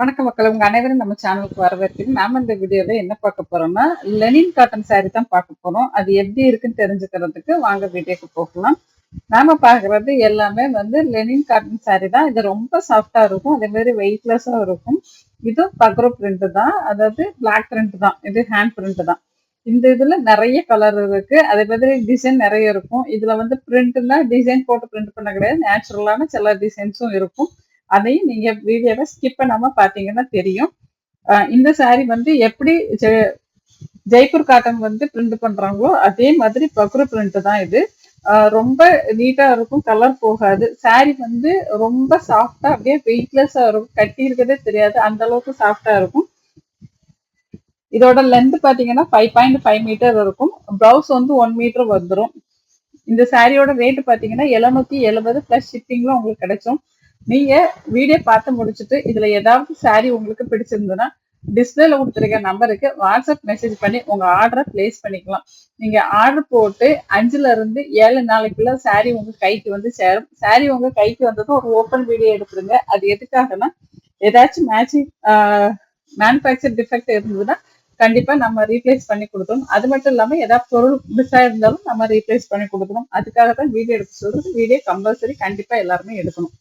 வணக்கம் மக்கள் உங்க அனைவரும் நம்ம சேனலுக்கு வரவேற்கிறோம் நாம இந்த வீடியோல என்ன பார்க்க போறோம்னா லெனின் காட்டன் சாரி தான் பார்க்க போறோம். அது எப்படி இருக்குன்னு தெரிஞ்சுக்கிறதுக்கு வாங்க வீடியோக்கு போகலாம். நாம பார்க்கறது எல்லாமே வந்து லெனின் காட்டன் சாரி தான். இது ரொம்ப சாஃப்டா இருக்கும். அதே மாதிரி வெயிட்லெஸ்ஸா இருக்கும். இதுவும் பக்ரோ பிரிண்ட் தான். அதாவது பிளாக் பிரிண்ட் தான். இது ஹேண்ட் பிரிண்ட் தான். இந்த இதுல நிறைய கலர் இருக்கு. அதே மாதிரி டிசைன் நிறைய இருக்கும். இதுல வந்து பிரிண்ட்னா டிசைன் போட்டு பிரிண்ட் பண்ண கிடையாது. நேச்சுரலான சில டிசைன்ஸும் இருக்கும். அதையும் நீங்க வீடியோவை ஸ்கிப் பண்ணாம பாத்தீங்கன்னா தெரியும். இந்த சாரி வந்து எப்படி ஜெ- ஜெய்ப்பூர் காட்டன் வந்து பிரிண்ட் பண்றாங்களோ அதே மாதிரி பக்ரு பிரிண்ட் தான் இது. அஹ் ரொம்ப நீட்டா இருக்கும் கலர் போகாது. சாரி வந்து ரொம்ப சாஃப்டா அப்படியே வெயிட்லெஸ்ஸா இருக்கும். கட்டி இருக்கதே தெரியாது அந்த அளவுக்கு சாஃப்டா இருக்கும். இதோட லென்த் பாத்தீங்கன்னா ஃபைவ் பாயிண்ட் ஃபைவ் மீட்டர் இருக்கும். பிளவுஸ் வந்து ஒன் மீட்டர் வந்துடும் இந்த சாரியோட ரேட் பாத்தீங்கன்னா எழுநூத்தி எழுபது பிளஸ் ஷிப்பிங்ல உங்களுக்கு கிடைக்கும் நீங்க வீடியோ பார்த்து முடிச்சுட்டு இதுல ஏதாவது சாரி உங்களுக்கு பிடிச்சிருந்ததுன்னா டிஸ்பிளேல கொடுத்துருக்க நம்பருக்கு வாட்ஸ்அப் மெசேஜ் பண்ணி உங்க ஆர்டரை பிளேஸ் பண்ணிக்கலாம். நீங்க ஆர்டர் போட்டு அஞ்சுல இருந்து ஏழு நாளைக்குள்ள சாரி உங்க கைக்கு வந்து சேரும். சாரி உங்க கைக்கு வந்ததும் ஒரு ஓப்பன் வீடியோ எடுத்துருங்க. அது எதுக்காகனா ஏதாச்சும் மேட்சிங் மேனுஃபேக்சர் டிஃபெக்ட் இருந்ததுன்னா கண்டிப்பா நம்ம ரீப்ளேஸ் பண்ணி கொடுக்கணும். அது மட்டும் இல்லாம ஏதாவது பொருள் மிஸ் ஆயிருந்தாலும் நம்ம ரீப்ளேஸ் பண்ணி கொடுக்கணும். அதுக்காக தான் வீடியோ எடுக்க சொல்றது. வீடியோ கம்பல்சரி கண்டிப்பா எல்லாருமே எடுக்கணும்.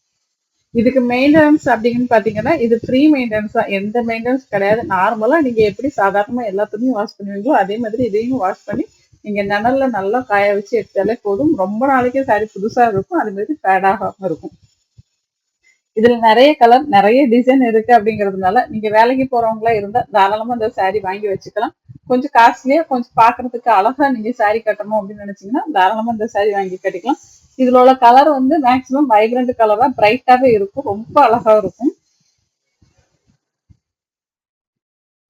இதுக்கு மெயின்டெனன்ஸ் அப்படின்னு பாத்தீங்கன்னா இது ஃப்ரீ மெயின்டெனன்ஸ் தான் எந்த மெயின்டெனன்ஸ் கிடையாது. நார்மலாக நீங்க எப்படி சாதாரணமா எல்லா துணியும் வாஷ் பண்ணுவீங்களோ அதே மாதிரி இதையும் வாஷ் பண்ணி நீங்க நிழல்ல நல்லா காய வச்சு எடுத்தாலே போதும். ரொம்ப நாளைக்கு சாரி புதுசா இருக்கும் அது மாதிரி ஃபேட் இருக்கும். இதுல நிறைய கலர் நிறைய டிசைன் இருக்கு அப்படிங்கறதுனால நீங்க வேலைக்கு போறவங்களா இருந்தா தாராளமா இந்த சாரி வாங்கி வச்சுக்கலாம். கொஞ்சம் காஸ்ட்லியா கொஞ்சம் பாக்குறதுக்கு அழகா நீங்க சாரி கட்டணும் அப்படின்னு நினைச்சீங்கன்னா தாராளமா இந்த சாரி வாங்கி கட்டிக்கலாம். இதுல உள்ள கலர் வந்து மேக்சிமம் வைப்ரண்ட் கலரா பிரைட்டாவே இருக்கும். ரொம்ப அழகா இருக்கும்.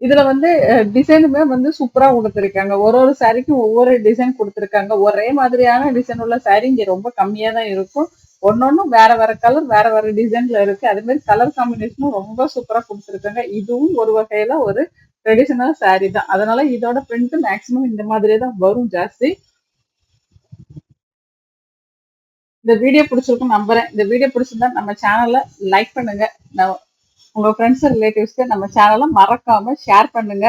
இதுல வந்து டிசைனுமே வந்து சூப்பரா கொடுத்துருக்காங்க. ஒரு ஒரு சாரிக்கும் ஒவ்வொரு டிசைன் கொடுத்துருக்காங்க. ஒரே மாதிரியான டிசைன் உள்ள சாரி இங்க ரொம்ப கம்மியா தான் இருக்கும். ஒன்னொன்னும் வேற வேற கலர் வேற வேற டிசைன்ல இருக்கு. அதே மாதிரி கலர் காம்பினேஷனும் ரொம்ப சூப்பரா கொடுத்துருக்காங்க. இதுவும் ஒரு வகையில ஒரு ட்ரெடிஷனல் சாரி தான். அதனால இதோட பிரிண்ட் மேக்சிமம் இந்த மாதிரியே தான் வரும் ஜாஸ்தி. இந்த வீடியோ பிடிச்சிருக்கும் நம்புறேன். இந்த வீடியோ பிடிச்சிருந்தா நம்ம சேனலை லைக் பண்ணுங்க. உங்க ஃப்ரெண்ட்ஸ் ரிலேட்டிவ்ஸ்க்கு நம்ம சேனலை மறக்காம ஷேர் பண்ணுங்க.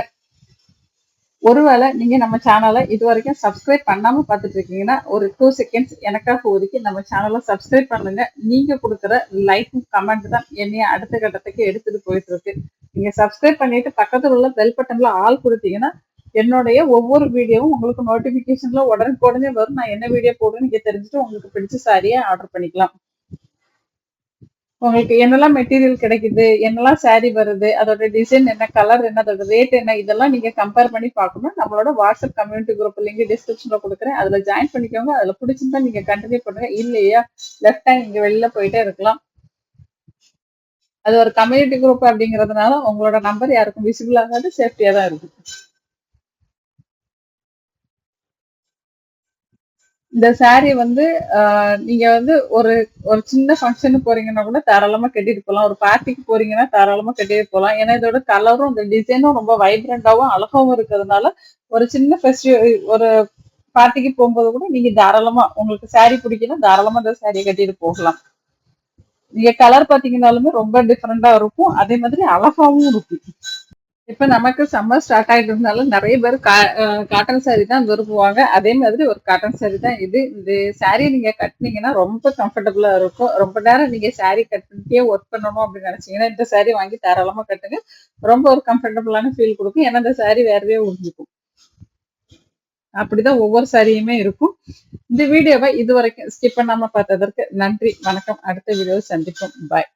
ஒருவேளை நீங்க நம்ம சேனலை இது வரைக்கும் சப்ஸ்கிரைப் பண்ணாம பார்த்துட்டு இருக்கீங்கன்னா ஒரு டூ செகண்ட்ஸ் எனக்காக ஒதுக்கி நம்ம சேனலை சப்ஸ்கிரைப் பண்ணுங்க. நீங்க கொடுக்குற லைக்கும் கமெண்ட் தான் என்னைய அடுத்த கட்டத்துக்கு எடுத்துட்டு போயிட்டு இருக்கு. நீங்க சப்ஸ்கிரைப் பண்ணிட்டு பக்கத்துல உள்ள பெல் பட்டன்ல ஆள் கொடுத்தீங்கன்னா என்னுடைய ஒவ்வொரு வீடியோவும் உங்களுக்கு நோட்டிபிகேஷன்ல உடனுக்குடனே வரும். நான் என்ன வீடியோ போடுறேன்னு நீங்க தெரிஞ்சுட்டு உங்களுக்கு பிடிச்ச சாரியை ஆர்டர் பண்ணிக்கலாம். உங்களுக்கு என்னெல்லாம் மெட்டீரியல் கிடைக்குது என்னெல்லாம் saree வருது அதோட டிசைன் என்ன கலர் என்ன அதோட ரேட் என்ன இதெல்லாம் நீங்க கம்பேர் பண்ணி பார்க்கணும். நம்மளோட வாட்ஸ்அப் கம்யூனிட்டி குரூப் லிங்க் டிஸ்கிரிப்ஷன்ல கொடுக்குறேன். அதுல ஜாயின் பண்ணிக்கோங்க. அதுல பிடிச்சிருந்தா நீங்க கண்டினியூ பண்ணுங்க. இல்லையா? லெஃப்ட் ஹேண்ட் இங்க வெளில போயிட்டே இருக்கலாம். அது ஒரு கம்யூனிட்டி குரூப் அப்படிங்கறதுனால உங்களோட நம்பர் யாருக்கும் விசிபிள் ஆகாது சேஃப்டியா தான் இருக்கும். இந்த saree வந்து நீங்க வந்து ஒரு ஒரு சின்ன ஃபங்க்ஷனுக்கு போறீங்கன்னா கூட தாராளமா கட்டிட்டு போகலாம் ஒரு பார்ட்டிக்கு போறீங்கன்னா தாராளமா கட்டிட்டு போகலாம் ஏன்னா இதோட கலரும் இந்த டிசைனும் ரொம்ப வைப்ரண்டாவும் அழகாவும் இருக்கிறதுனால ஒரு சின்ன ஃபெஸ்டிவ் ஒரு பார்ட்டிக்கு போகும்போது கூட நீங்க தாராளமா உங்களுக்கு saree பிடிக்கணும் தாராளமா இந்த சாரியை கட்டிட்டு போகலாம். நீங்க கலர் பாத்தீங்கன்னாலுமே ரொம்ப டிஃப்ரெண்டா இருக்கும். அதே மாதிரி அழகாவும் இருக்கும். இப்ப நமக்கு சம்மர் ஸ்டார்ட் ஆயிட்டதுனால நிறைய பேர் காட்டன் சாரி தான் விரும்புவாங்க. அதே மாதிரி ஒரு காட்டன் சாரி தான் இது. இந்த சாரியை நீங்க கட்டினீங்கன்னா ரொம்ப கம்ஃபர்டபுளா இருக்கும். ரொம்ப நேரம் நீங்க சாரி கட்டிட்டே ஒர்க் பண்ணணும் அப்படின்னு நினைச்சீங்கன்னா இந்த சாரி வாங்கி தாராளமா கட்டுங்க. ரொம்ப ஒரு கம்ஃபர்டபுளான ஃபீல் கொடுக்கும். ஏன்னா இந்த சாரி வேறவே உறிஞ்சிக்கும். அப்படிதான் ஒவ்வொரு சாரியுமே இருக்கும். இந்த வீடியோவை இது வரைக்கும் ஸ்கிப் பண்ணாம பார்த்ததற்கு நன்றி. வணக்கம். அடுத்த வீடியோவை சந்திப்போம். பாய்